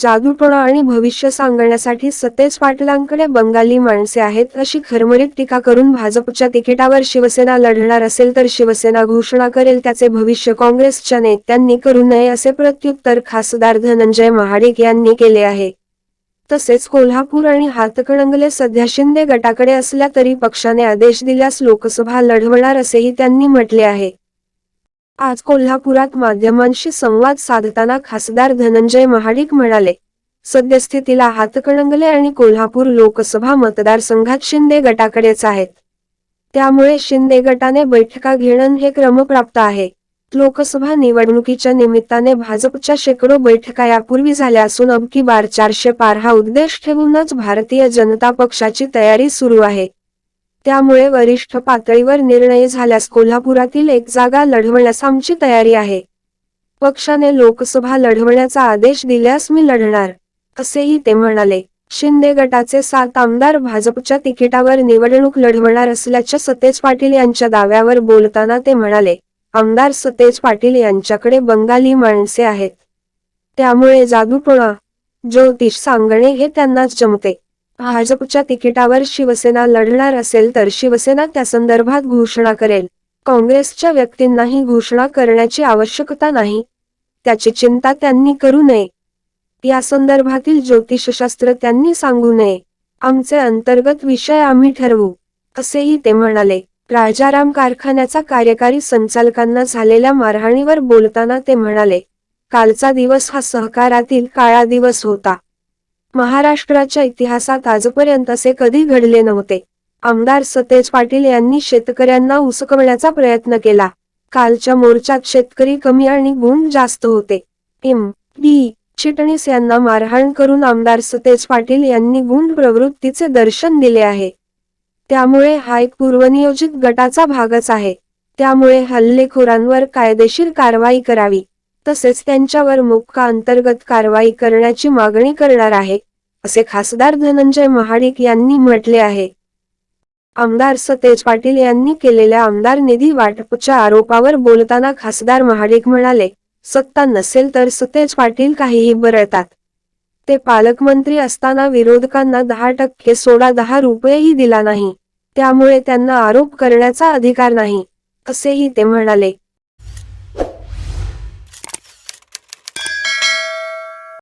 जादूटोणा आणि भविष्य सांगण्यासाठी सतेज पाटलांकडे बंगाली माणसे आहेत अशी खरमरीत टीका करून भाजपच्या तिकिटावर शिवसेना लढणार असेल तर शिवसेना घोषणा करेल त्याचे भविष्य काँग्रेसच्या नेत्यांनी करू नये असे प्रत्युत्तर खासदार धनंजय महाडिक यांनी केले आहे. तसेच कोल्हापूर आणि हातकणंगले सध्या शिंदे गटाकडे असल्या तरी पक्षाने आदेश दिल्यास लोकसभा लढवणार असेही त्यांनी म्हटले आहे. आज कोल्हापुरात माध्यमांशी संवाद साधताना खासदार धनंजय महाडिक म्हणाले सद्यस्थितीला हातकणंगले आणि कोल्हापूर लोकसभा मतदारसंघात शिंदे गटाकडेच आहेत. त्यामुळे शिंदे गटाने बैठका घेणं हे क्रमप्राप्त आहे. लोकसभा निवडणुकीच्या निमित्ताने भाजपच्या शेकडो बैठका यापूर्वी झाल्या असून अबकी बार चारशे पार हा उद्देश ठेवूनच भारतीय जनता पक्षाची तयारी सुरू आहे. त्यामुळे वरिष्ठ पातळीवर निर्णय झाल्यास कोल्हापुरातील एक जागा लढवण्यास आमची तयारी आहे. पक्षाने लोकसभा लढवण्याचा आदेश दिल्यास मी लढणार असेही ते म्हणाले. शिंदे गटाचे सात आमदार भाजपच्या तिकिटावर निवडणूक लढवणार असल्याच्या सतेज पाटील यांच्या दाव्यावर बोलताना ते म्हणाले आमदार सतेज पाटील यांच्याकडे बंगाली माणसे आहेत. त्यामुळे जादूटोणा ज्योतिष सांगणे हे त्यांनाच जमते. भाजपच्या तिकिटावर शिवसेना लढणार असेल तर शिवसेना त्यासंदर्भात घोषणा करेल. काँग्रेसच्या व्यक्तींनाही घोषणा करण्याची आवश्यकता नाही. त्याची चिंता त्यांनी करू नये. या संदर्भातील ज्योतिषशास्त्र त्यांनी सांगू नये. आमचे अंतर्गत विषय आम्ही ठरवू असेही ते म्हणाले. राजाराम कारखान्याचा कार्यकारी संचालकांना झालेल्या मारहाणीवर बोलताना ते म्हणाले कालचा दिवस हा सहकारातील काळा दिवस होता. महाराष्ट्राच्या इतिहासात आजपर्यंत असे कधी घडले नव्हते. आमदार सतेज पाटील यांनी शेतकऱ्यांना उसकवण्याचा प्रयत्न केला. कालच्या मोर्चात शेतकरी कमी आणि गुण जास्त होते. एम. डी. चिटणीस यांना मारहाण करून आमदार सतेज पाटील यांनी गुण प्रवृत्तीचे दर्शन दिले आहे. त्यामुळे हा एक पूर्वनियोजित गटाचा भागच आहे. त्यामुळे हल्लेखोरांवर कायदेशीर कारवाई करावी. तसेच त्यांच्यावर मुक्का अंतर्गत कारवाई करण्याची मागणी करणार आहे. असे खासदार धनंजय महाडिक यांनी म्हटले आहे. आमदार सतेज पाटील यांनी केलेल्या आमदार निधी वाटपच्या आरोपावर बोलताना खासदार महाडिक म्हणाले सत्ता नसेल तर सतेज पाटील काहीही बरळतात. ते पालकमंत्री असताना विरोधकांना दहा टक्के सोडा दहा रुपयेही दिला नाही. त्यामुळे त्यांना आरोप करण्याचा अधिकार नाही असेही ते म्हणाले.